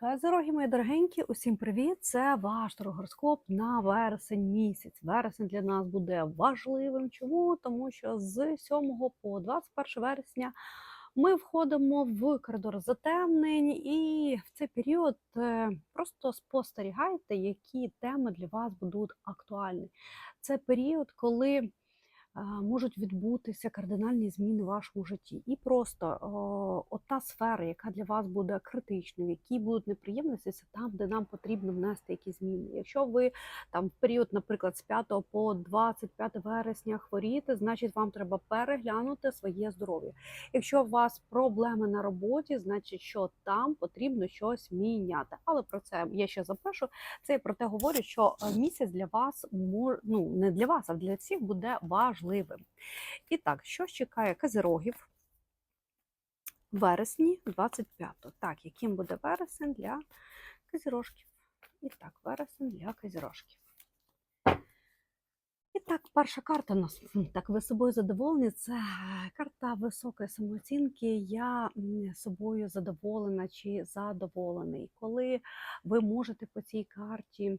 Козороги, мої дорогенькі, усім привіт! Це ваш гороскоп на вересень місяць. Вересень для нас буде важливим. Чому? Тому що з 7 по 21 вересня ми входимо в коридор затемнень, і в цей період е, просто спостерігайте, які теми для вас будуть актуальні. Це період, коли можуть відбутися кардинальні зміни в вашому житті. І просто о, от та сфера, яка для вас буде критичною, в якій будуть неприємності, це там, де нам потрібно внести якісь зміни. Якщо ви там в період, наприклад, з 5 по 25 вересня хворієте, значить вам треба переглянути своє здоров'я. Якщо у вас проблеми на роботі, значить, що там потрібно щось міняти. Але про це я ще запишу. Це я про те говорю, що е, місяць для вас ну не для вас, а для всіх буде важливим. І так, що чекає казирогів вересні 25-го? Так, яким буде вересень для казірожків? І так, вересень для казірожків. І так, перша карта у нас так ви собою задоволені. Це карта високої самооцінки. Я собою задоволена чи задоволений. Коли ви можете по цій карті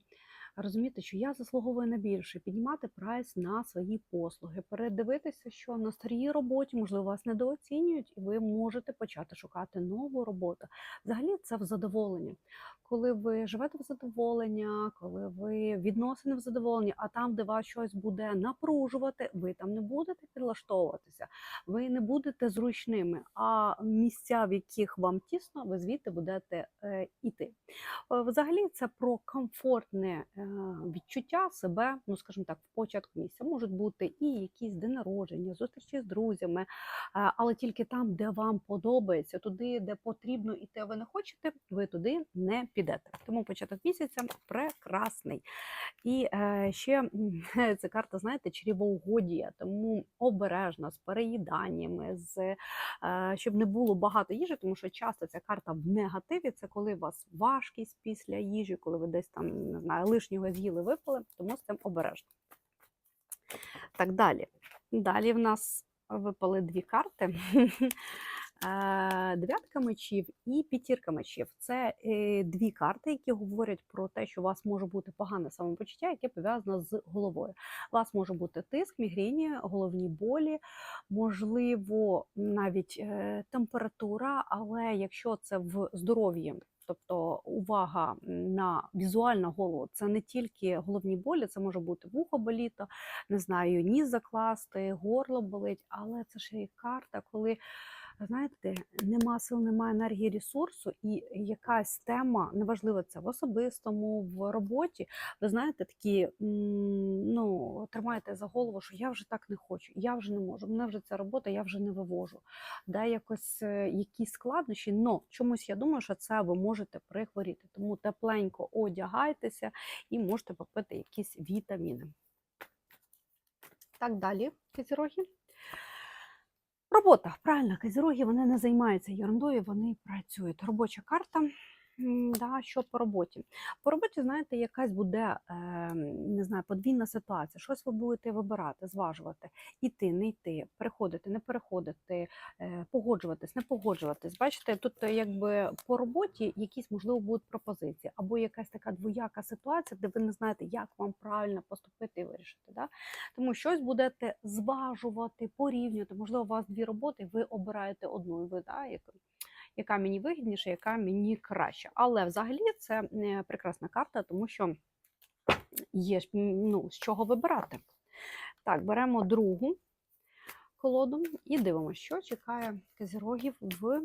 розуміти, що я заслуговую на більше, піднімати прайс на свої послуги, передивитися, що на старій роботі, можливо, вас недооцінюють, і ви можете почати шукати нову роботу. Взагалі, це в задоволенні. Коли ви живете в задоволення, коли ви відносини в задоволенні, а там, де вас щось буде напружувати, ви там не будете підлаштовуватися, ви не будете зручними, а місця, в яких вам тісно, ви звідти будете е, іти. Е, Взагалі, це про комфортне е, відчуття себе, ну скажімо так, в початку місяця. Можуть бути і якісь день народження, зустрічі з друзями, е, але тільки там, де вам подобається, туди, де потрібно іти, ви не хочете, ви туди не підете. Тому початок місяця прекрасний. І е, ще ця карта, знаєте, чрівоугодія, тому обережно з переїданнями, з, е, щоб не було багато їжі, тому що часто ця карта в негативі, це коли у вас важкість після їжі, коли ви десь там не знаю, лишнього з'їли, випили, тому з цим обережно. Так, далі. Далі в нас випали дві карти. Е, Дев'ятка мечів і п'ятірка мечів. Це е, дві карти, які говорять про те, що у вас може бути погане самопочуття, яке пов'язано з головою. У вас може бути тиск, мігрені, головні болі, можливо, навіть е, температура, але якщо це в здоров'ї. Тобто увага на візуальну голову це не тільки головні болі, це може бути вухо боліто, не знаю, ніс закласти, горло болить, але це ще і карта, коли знаєте, нема сил, немає енергії ресурсу, і якась тема, неважливо це в особистому, в роботі. Ви знаєте, такі ну, тримаєте за голову, що я вже так не хочу, я вже не можу. Мене вже ця робота, я вже не вивожу. Да, якось е, якісь складнощі, но чомусь я думаю, що це ви можете прихворіти. Тому тепленько одягайтеся і можете попити якісь вітаміни. Так далі, козіроги. Робота, правильно, козіроги, вони не займаються ерундою, вони працюють. Робоча карта. Да, що по роботі? По роботі, знаєте, якась буде е, не знаю, подвійна ситуація. Щось ви будете вибирати, зважувати, іти, не йти, переходити, не переходити, е, погоджуватись, не погоджуватись. Бачите, тут е, якби по роботі якісь можливо будуть пропозиції, або якась така двояка ситуація, де ви не знаєте, як вам правильно поступити і вирішити. Да? Тому щось будете зважувати, порівнювати. Можливо, у вас дві роботи, ви обираєте одну, і ви да, як, яка мені вигідніша, яка мені краща. Але взагалі це е, прекрасна карта, тому що є ну, з чого вибирати. Так, беремо другу колоду і дивимося, що чекає козірогів в.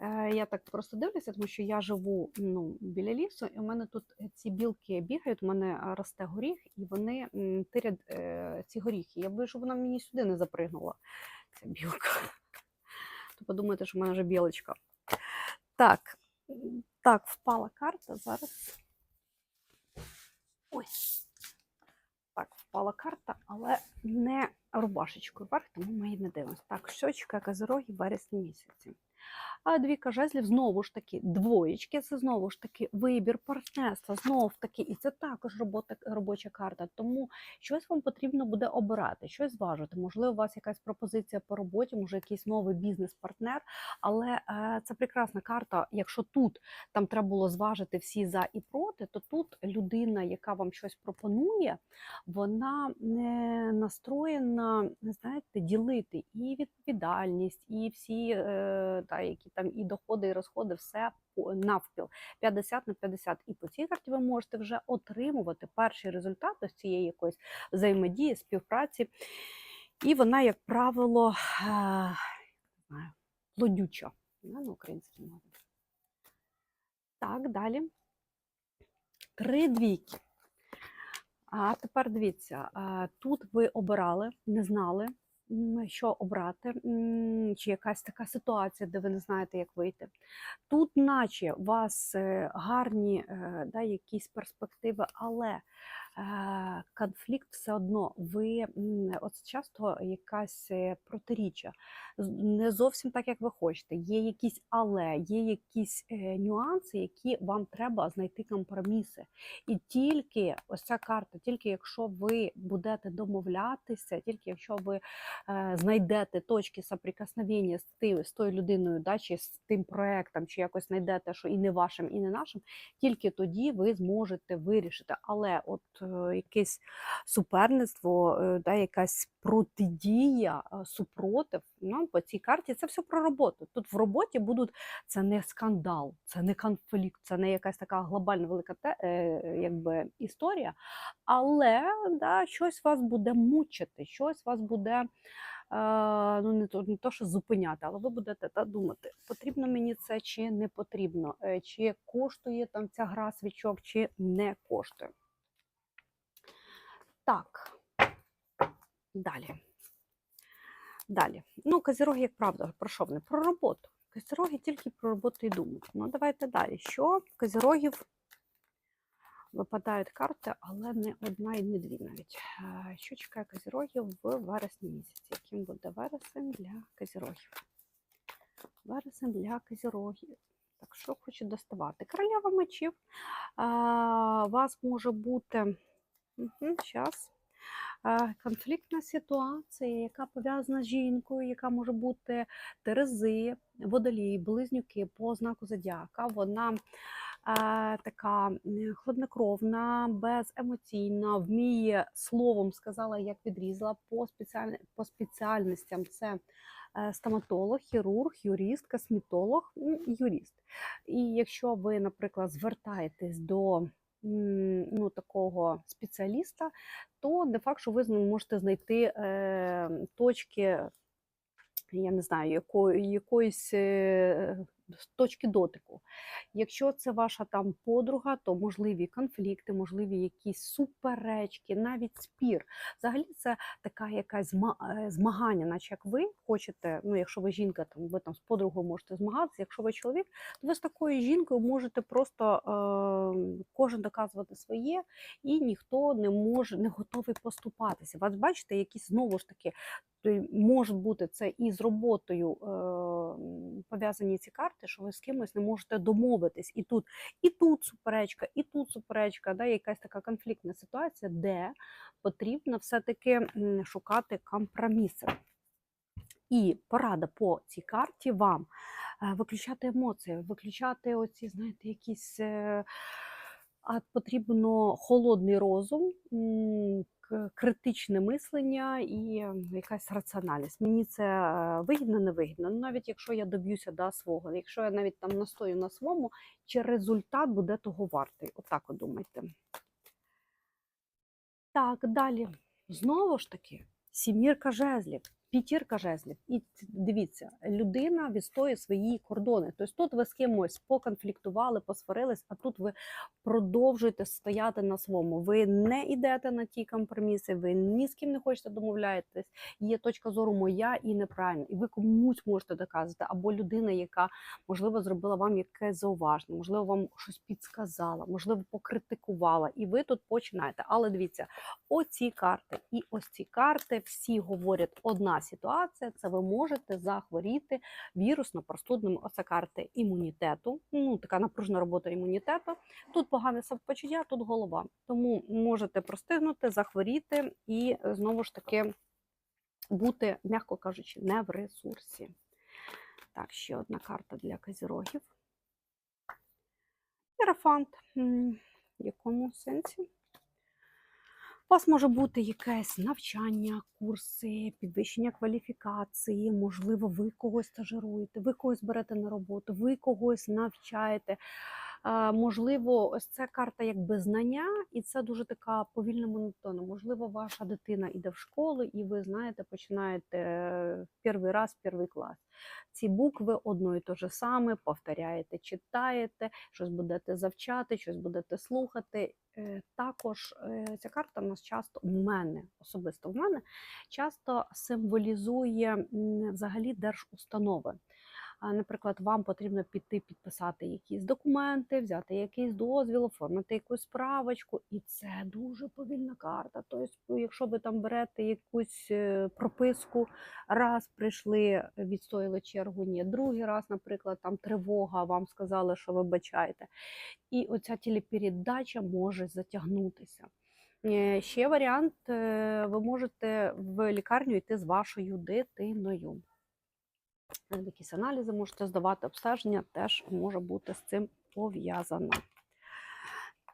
Е, Я так просто дивлюся, тому що я живу ну, біля лісу, і у мене тут ці білки бігають, у мене е, росте горіх, і вони тирять ці горіхи. Я боюсь, щоб вона мені сюди не запригнула, ця білка. То подумайте, що в мене вже білочка. Так, так, впала карта зараз. Ой. Так, впала карта, але не рубашечкою вверх, тому ми її не дивимося. Так, щочка, козороги вересні місяці? А двійка жезлів знову ж таки двоєчки, це знову ж таки вибір партнерства, знову ж таки, і це також робота, робоча карта. Тому щось вам потрібно буде обирати, щось зважити. Можливо, у вас якась пропозиція по роботі, може якийсь новий бізнес-партнер. Але е, це прекрасна карта. Якщо тут там треба було зважити всі за і проти, то тут людина, яка вам щось пропонує, вона не настроєна, не знаєте, ділити і відповідальність, і всі е, та, які там і доходи, і розходи, все навпіл 50 на 50. І по цій карті ви можете вже отримувати перший результат ось цієї якоїсь взаємодії, співпраці. І вона, як правило, е, плодюча на українській мові. Так, далі. Три двійки. А тепер дивіться, тут ви обирали, не знали, що обрати, чи якась така ситуація, де ви не знаєте, як вийти. Тут, наче, у вас е, гарні е, да, якісь перспективи, але конфлікт все одно. Ви от часто якась е, протиріччя, не зовсім так, як ви хочете. Є якісь але, є якісь е, нюанси, які вам треба знайти компроміси. І тільки ось ця карта, тільки якщо ви будете домовлятися, тільки якщо ви е, знайдете точки соприкосновення з тим, з тою людиною, да, чи з тим проектом, чи якось знайдете, що і не вашим, і не нашим, тільки тоді ви зможете вирішити. Але от е, якесь суперництво, е, да, якась протидія, е, супротив, ну, по цій карті це все про роботу. Тут в роботі будуть це не скандал, це не конфлікт, це не якась така глобальна велика те, е, якби, історія, але да, щось вас буде мучити, щось вас буде. е, Ну, не то, не то, що зупиняти, але ви будете та, думати, потрібно мені це чи не потрібно, е, чи коштує там ця гра свічок, чи не коштує. Так, далі. Далі. Ну, козіроги, як правда, про що вони? Про роботу. Козіроги тільки про роботу і думають. Ну, давайте далі. Що козірогів випадають карти, але не одна і не дві навіть. Е, Що чекає козірогів в вересні місяці? Яким буде вересень для козірогів? Вересень для козірогів. Так, що хочу доставати? Королева мечів. А, вас може бути. Угу. Е, Конфліктна ситуація, яка пов'язана з жінкою, яка може бути Терези, водолії, близнюки по знаку зодіака. Вона така хладнокровна, беземоційна, вміє словом сказала, як відрізала по, спеціаль... по спеціальностям. Це е, стоматолог, хірург, юрист, косметолог, юрист. І якщо ви, наприклад, звертаєтесь до ну, такого спеціаліста, то де факт, що ви можете знайти е, точки, я не знаю, якої, якоїсь е, точки дотику. Якщо це ваша там подруга, то можливі конфлікти, можливі якісь суперечки, навіть спір. Взагалі це така якась е, змагання, наче як ви хочете, ну якщо ви жінка, там ви там з подругою можете змагатися, якщо ви чоловік, то ви з такою жінкою можете просто е, кожен доказувати своє, і ніхто не може не готовий поступатися. Вас бачите, якісь знову ж таки може бути це і з роботою е, пов'язані ці карти, що ви з кимось не можете домовитись. І тут, і тут суперечка, і тут суперечка, да, якась така конфліктна ситуація, де потрібно все-таки шукати компроміси. І порада по цій карті вам е, виключати емоції, виключати оці, знаєте, якісь. А потрібно холодний розум, критичне мислення і якась раціональність. Мені це е, вигідно, не вигідно. Ну, навіть якщо я доб'юся да, свого, якщо я навіть там настою на своєму, чи результат буде того вартий. Отак от думайте. Так, далі. Знову ж таки, сімірка жезлів, п'ятірка жезлів. І дивіться, людина відстоює свої кордони. Тобто тут ви з кимось поконфліктували, посварились, а тут ви продовжуєте стояти на своєму. Ви не йдете на ті компроміси, ви ні з ким не хочете домовляєтесь. Є точка зору моя і неправильна. І ви комусь можете доказати, або людина, яка можливо зробила вам якесь зауваження, можливо, вам щось підсказала, можливо, покритикувала. І ви тут починаєте. Але дивіться, оці карти і ось ці карти всі говорять одна ситуація це ви можете захворіти вірусно-простудним. Оце карти імунітету. Ну, така напружена робота імунітету. Тут погане самопочуття, тут голова. Тому можете простигнути, захворіти і е, знову ж таки бути, м'яко кажучи, не в ресурсі. Так, ще одна карта для козірогів. Єрафант. М, В якому сенсі? У вас може бути якесь навчання, курси, підвищення кваліфікації, можливо, ви когось стажируєте, ви когось берете на роботу, ви когось навчаєте. Можливо, ось ця карта якби знання, і це дуже така повільна монотонна. Можливо, ваша дитина йде в школу, і ви знаєте, починаєте е, перший раз, перший клас. Ці букви одно і те же саме, повторяєте, читаєте, щось будете завчати, щось будете слухати. Е, Також е, ця карта в нас часто в мене, особисто в мене, часто символізує взагалі держустанови. Наприклад, вам потрібно піти підписати якісь документи, взяти якийсь дозвіл, оформити якусь справочку, і це дуже повільна карта. Тобто, якщо ви там берете якусь е, прописку, раз прийшли, відстояли чергу, ні, другий раз, наприклад, там тривога, вам сказали, що вибачаєте. І оця телепередача може затягнутися. Е, Ще варіант: е, ви можете в лікарню йти з вашою дитиною. Якісь аналізи можете здавати, обстеження теж може бути з цим пов'язано.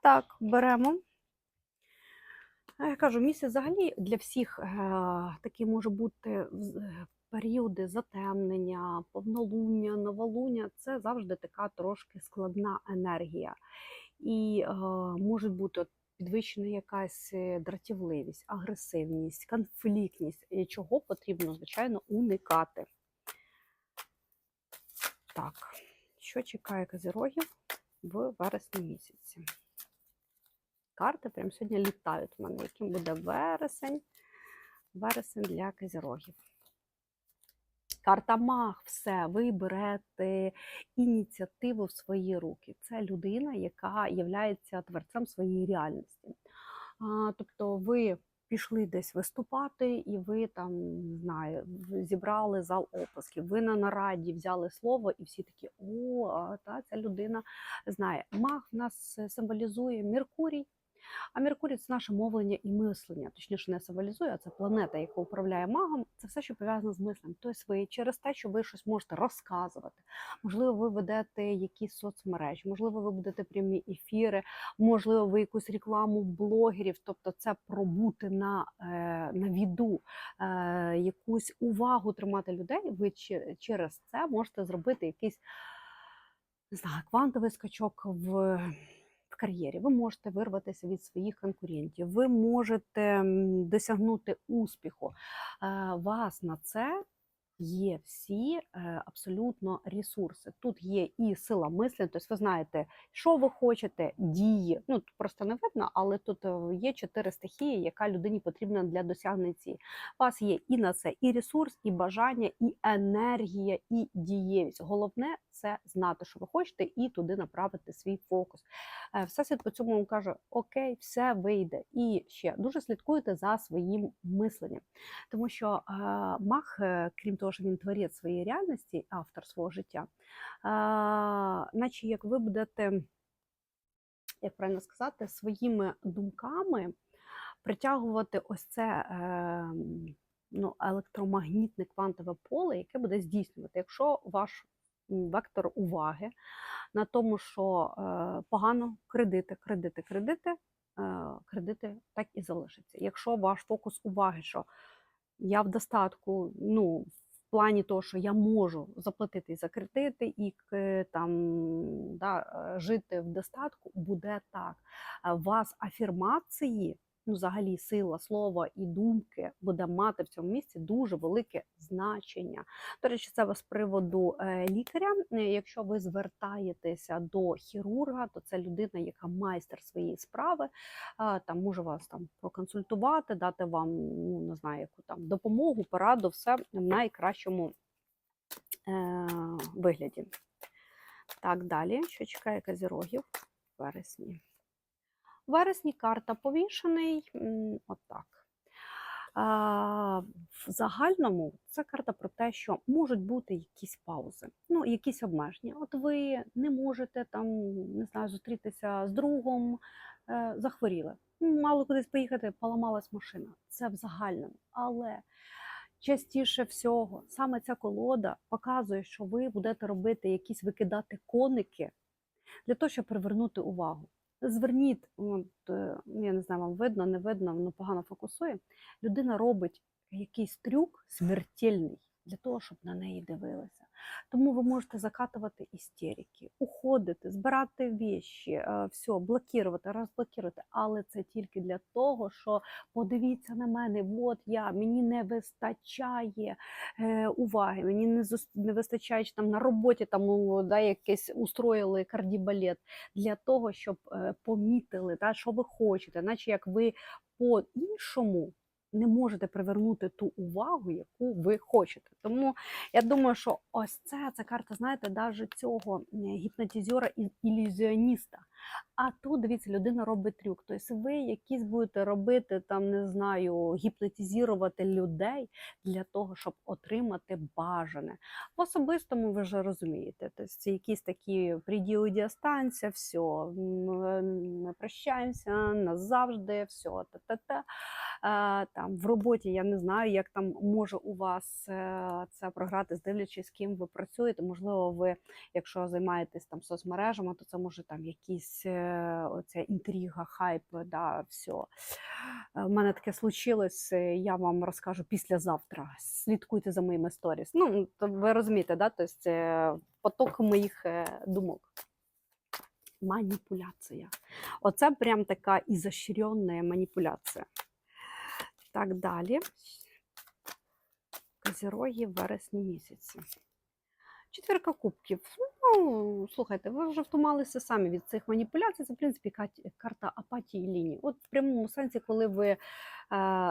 Так, беремо. Я кажу, місяць взагалі для всіх е, такі може бути е, періоди затемнення, повнолуння, новолуння. Це завжди така трошки складна енергія. І е, може бути підвищена якась е, дратівливість, агресивність, конфліктність, чого потрібно, звичайно, уникати. Так, що чекає козирогів в вересні місяці? Карти прямо сьогодні літають в мене, яким буде вересень. Вересень для козирогів. Карта маг, все, ви берете ініціативу в свої руки. Це людина, яка є творцем своєї реальності. Тобто ви пішли десь виступати, і ви там не знаю, зібрали зал описків. Ви на нараді взяли слово, і всі такі: о, та ця людина знає. Мах в нас е, символізує Меркурій. А Меркурій це наше мовлення і мислення. Точніше, не символізує, а це планета, яка управляє магом. Це все, що пов'язано з мисленням. Тобто ви через те, що ви щось можете розказувати. Можливо, ви ведете якісь соцмережі, можливо, ви будете прямі ефіри, можливо, ви якусь рекламу блогерів. Тобто, це пробути на, е, на віду, е, якусь увагу тримати людей. Ви че- через це можете зробити якийсь не знаю, квантовий скачок в. Кар'єрі ви можете вирватися від своїх конкурентів, ви можете досягнути успіху. Вас на це є всі е, абсолютно ресурси. Тут є і сила мислення, тобто ви знаєте, що ви хочете, дії. Ну просто не видно, але тут е, є чотири стихії, яка людині потрібна для досягнення цілі. У вас є і на це і ресурс, і бажання, і енергія, і дієвість. Головне це знати, що ви хочете, і туди направити свій фокус. Е, Всесвіт по цьому каже: Окей, все вийде. І ще дуже слідкуйте за своїм мисленням, тому що е, е, крім того, що він творець своєї реальності, автор свого життя, наче як ви будете, як правильно сказати, своїми думками притягувати ось це. Е, Ну, електромагнітне квантове поле, яке буде здійснювати, якщо ваш вектор уваги на тому, що е, погано кредити, кредити, кредити, е, кредити так і залишаться. Якщо ваш фокус уваги, що я в достатку, ну, в плані того, що я можу заплатити за кредити і там да, е, жити в достатку, буде так. У вас афірмації. Ну, взагалі, сила слова і думки буде мати в цьому місці дуже велике значення. До речі, це з приводу е, лікаря. Е, Якщо ви звертаєтеся до хірурга, то це людина, яка майстер своєї справи, там може вас там проконсультувати, дати вам ну не знаю, яку там допомогу, пораду, все в найкращому е, вигляді. Так, далі, що чекає казірогів в вересні. Вересні карта повішений. Отак. В загальному це карта про те, що можуть бути якісь паузи, ну, якісь обмеження. От ви не можете там, не знаю, зустрітися з другом, е, захворіли. Мали кудись поїхати, поламалась машина. Це в загальному. Але частіше всього саме ця колода показує, що ви будете робити якісь викидати коники для того, щоб привернути увагу. Зверніть, от, е, ну, я не знаю, вам видно, не видно, воно погано фокусує. Людина робить якийсь трюк смертельний для того, щоб на неї дивилися. Тому ви можете закатувати істерики, уходити, збирати віші, все, блокувати, розблокувати. Але це тільки для того, що подивіться на мене, от я, мені не вистачає е, уваги, мені не, не вистачає чи там на роботі там да, якесь устроїли кардібалет для того, щоб е, помітили, да, що ви хочете, наче як ви по-іншому не можете привернути ту увагу, яку ви хочете. Тому я думаю, що ось це, це карта, знаєте, навіть цього гіпнотизера і ілюзіоніста. А тут, дивіться, людина робить трюк. Тобто ви якісь будете робити, там, не знаю, гіпнотизувати людей для того, щоб отримати бажане. В особистому ви вже розумієте. Тобто це якісь такі приділ останься, все, ми прощаємося назавжди, все, та-та-та. Е, Там в роботі я не знаю, як там може у вас е, це програти, дивлячись, з ким ви працюєте. Можливо, ви, якщо займаєтесь там соцмережами, то це може там якісь е, оця інтрига, хайп, да, все. У мене таке случилось, е, я вам розкажу післязавтра. Слідкуйте за моїми сторіс. Ну, ви розумієте, да? тобто поток моїх думок. Маніпуляція. Оце прям така ізощренна маніпуляція. Так, далі. Козіроги в вересні місяці. Четвірка кубків. Ну, слухайте, ви вже втомалися самі від цих маніпуляцій. Це, в принципі, карта апатії лінії. От в прямому сенсі, коли ви е,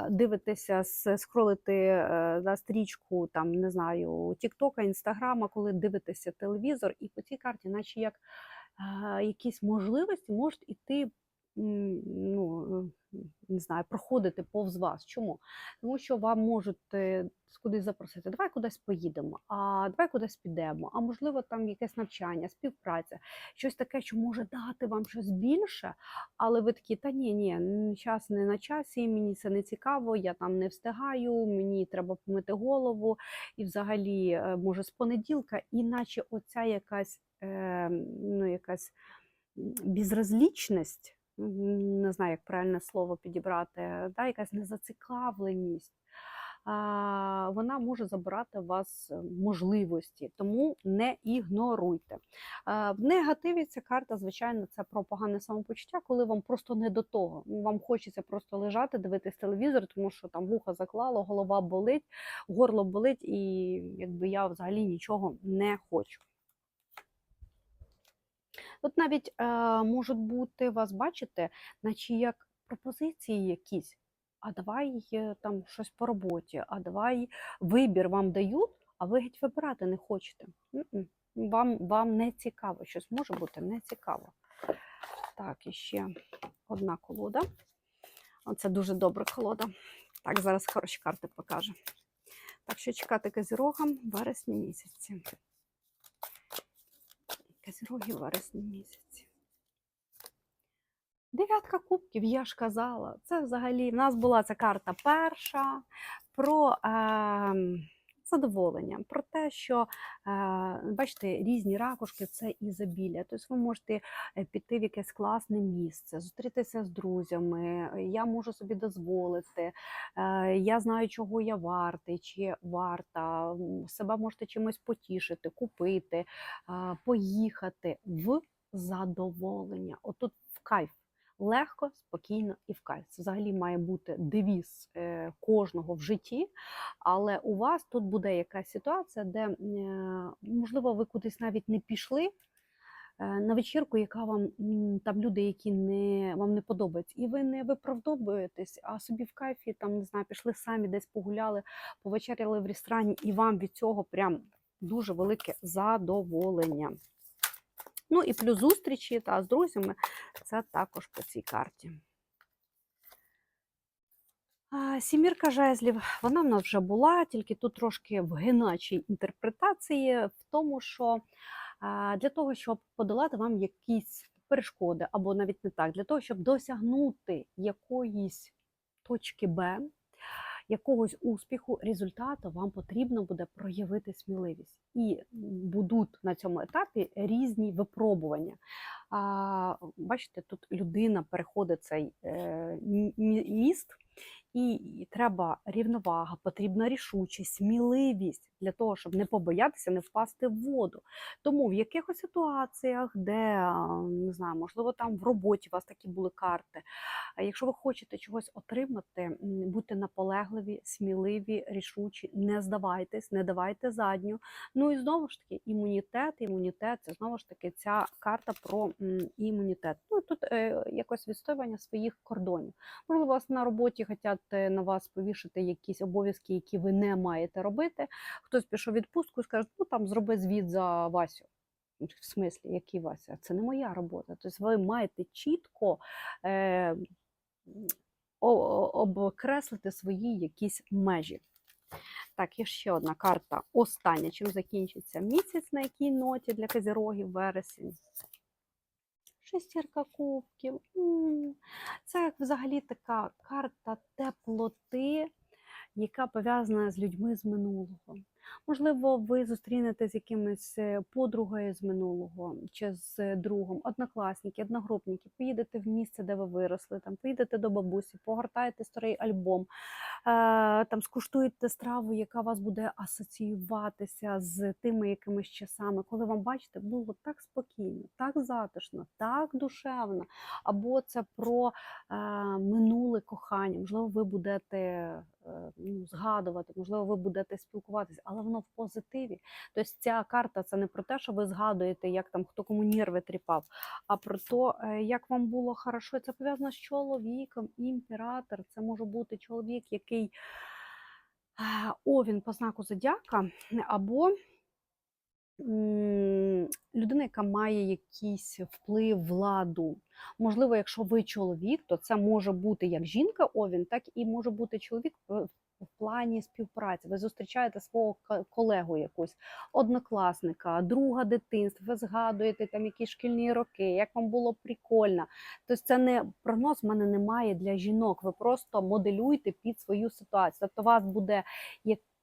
дивитеся, скролите да, стрічку, там, не знаю, Тіктока, Інстаграма, коли дивитеся телевізор, і по цій карті, наче як е, якісь можливості можуть іти. Ну, е, не знаю, проходити повз вас. Чому? Тому що вам можуть е, кудись запросити, давай кудись поїдемо, а давай кудись підемо, а можливо, там якесь навчання, співпраця, щось таке, що може дати вам щось більше, але ви такі, та ні, ні, час не на часі, мені це не цікаво, я там не встигаю, мені треба помити голову, і взагалі, е, може, з понеділка, іначе оця якась, ну, якась безразлічність, не знаю, як правильне слово підібрати, да, якась незацікавленість. Вона може забирати у вас е, можливості, тому не ігноруйте. В негативі ця карта, звичайно, це про погане самопочуття, коли вам просто не до того. Вам хочеться просто лежати, дивитись телевізор, тому що там вуха заклало, голова болить, горло болить, і якби я взагалі нічого не хочу. От навіть е, можуть бути вас бачите, наче як пропозиції якісь. А давай е, там щось по роботі, а давай вибір вам дають, а ви геть вибирати не хочете. Вам, вам не цікаво, щось може бути не цікаво. Так, і ще одна колода. Це дуже добра колода. Так, зараз хороші карти покаже. Так що чекати Козірогам в вересні місяці. Козіроги в вересні місяці. Дев'ятка кубків, я ж казала. Це взагалі в нас була ця карта перша про е, задоволення, про те, що е, бачите, різні ракушки це ізобілля. Тобто ви можете е, піти в якесь класне місце, зустрітися з друзями. е, Я можу собі дозволити. Я знаю, чого я вартий чи варта. Себе можете чимось потішити, купити, поїхати в задоволення. Отут в кайф. Легко, спокійно і в кайф. Це взагалі має бути девіз е, кожного в житті, але у вас тут буде якась ситуація, де, е, можливо, ви кудись навіть не пішли е, на вечірку, яка вам там люди, які не, вам не подобаються, і ви не виправдовуєтесь, а собі в кайфі там не знаю, пішли самі десь погуляли, повечеряли в ресторані, і вам від цього прям дуже велике задоволення. Ну і плюс зустрічі та з друзями це також по цій карті. Сімірка жезлів, вона в нас вже була, тільки тут трошки в гиначій інтерпретації, в тому, що для того, щоб подолати вам якісь перешкоди, або навіть не так, для того, щоб досягнути якоїсь точки Б, якогось успіху, результату, вам потрібно буде проявити сміливість. І будуть на цьому етапі різні випробування. Бачите, тут людина переходить цей е, мі- мі- міст, і треба рівновага, потрібна рішучість, сміливість для того, щоб не побоятися, не впасти в воду. Тому в якихось ситуаціях, де не знаю, можливо, там в роботі у вас такі були карти. Якщо ви хочете чогось отримати, будьте наполегливі, сміливі, рішучі, не здавайтесь, не давайте задню. Ну і знову ж таки, імунітет, імунітет це знову ж таки ця карта про імунітет. Ну тут е, якось відстоювання своїх кордонів. Можливо, вас на роботі хочуть на вас повішати якісь обов'язки, які ви не маєте робити. Хтось пішов відпустку і скаже, ну там зроби звіт за Васю. В смислі, який Вася? Це не моя робота. Тобто ви маєте чітко е, обкреслити свої якісь межі. Так, є ще одна карта. Остання. Чим закінчиться місяць, на якій ноті для козірогів вересень. Шестірка кубків. Це взагалі така карта теплоти, яка пов'язана з людьми з минулого. Можливо, ви зустрінете з якимось е, подругою з минулого чи з другом, однокласники, одногрупники, поїдете в місце, де ви виросли, там поїдете до бабусі, погортаєте старий альбом, е, там скуштуєте страву, яка вас буде асоціюватися з тими якимись часами, коли вам бачите, було так спокійно, так затишно, так душевно. Або це про е, минуле кохання. Можливо, ви будете ну, згадувати, можливо, ви будете спілкуватися, але воно в позитиві. Тобто ця карта це не про те, що ви згадуєте, як там хто кому нерви тріпав, а про те, як вам було хорошо. Це пов'язано з чоловіком, імператор. Це може бути чоловік, який о, овін по знаку зодіака, або людина, яка має якийсь вплив, владу. Можливо, якщо ви чоловік, то це може бути як жінка овін, так і може бути чоловік в в плані співпраці. Ви зустрічаєте свого колегу якусь, однокласника, друга дитинства, ви згадуєте там якісь шкільні роки, як вам було прикольно. Тобто це не прогноз в мене немає для жінок. Ви просто моделюєте під свою ситуацію. Тобто у вас буде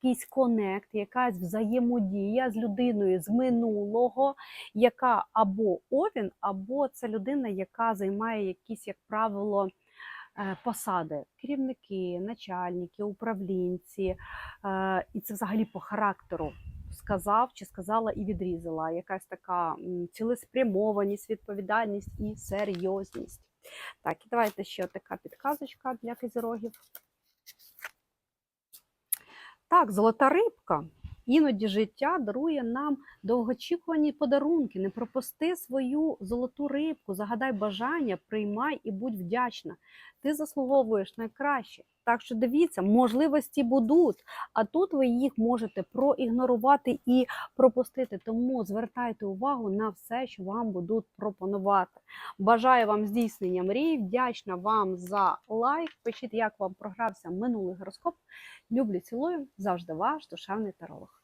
якийсь конект, якась взаємодія з людиною з минулого, яка або овін, або це людина, яка займає якісь, як правило, е, посади, керівники, начальники, управлінці. Е, І це взагалі по характеру. Сказав чи сказала і відрізала. Якась така цілеспрямованість, відповідальність і серйозність. Так, і давайте ще така підказочка для козірогів. Так, золота рибка. Іноді життя дарує нам довгоочікувані подарунки. Не пропусти свою золоту рибку, загадай бажання, приймай і будь вдячна. Ти заслуговуєш найкраще. Так що дивіться, можливості будуть, а тут ви їх можете проігнорувати і пропустити. Тому звертайте увагу на все, що вам будуть пропонувати. Бажаю вам здійснення мрій, вдячна вам за лайк. Пишіть, як вам програвся минулий гороскоп. Люблю, цілую, завжди ваш душевний таролог.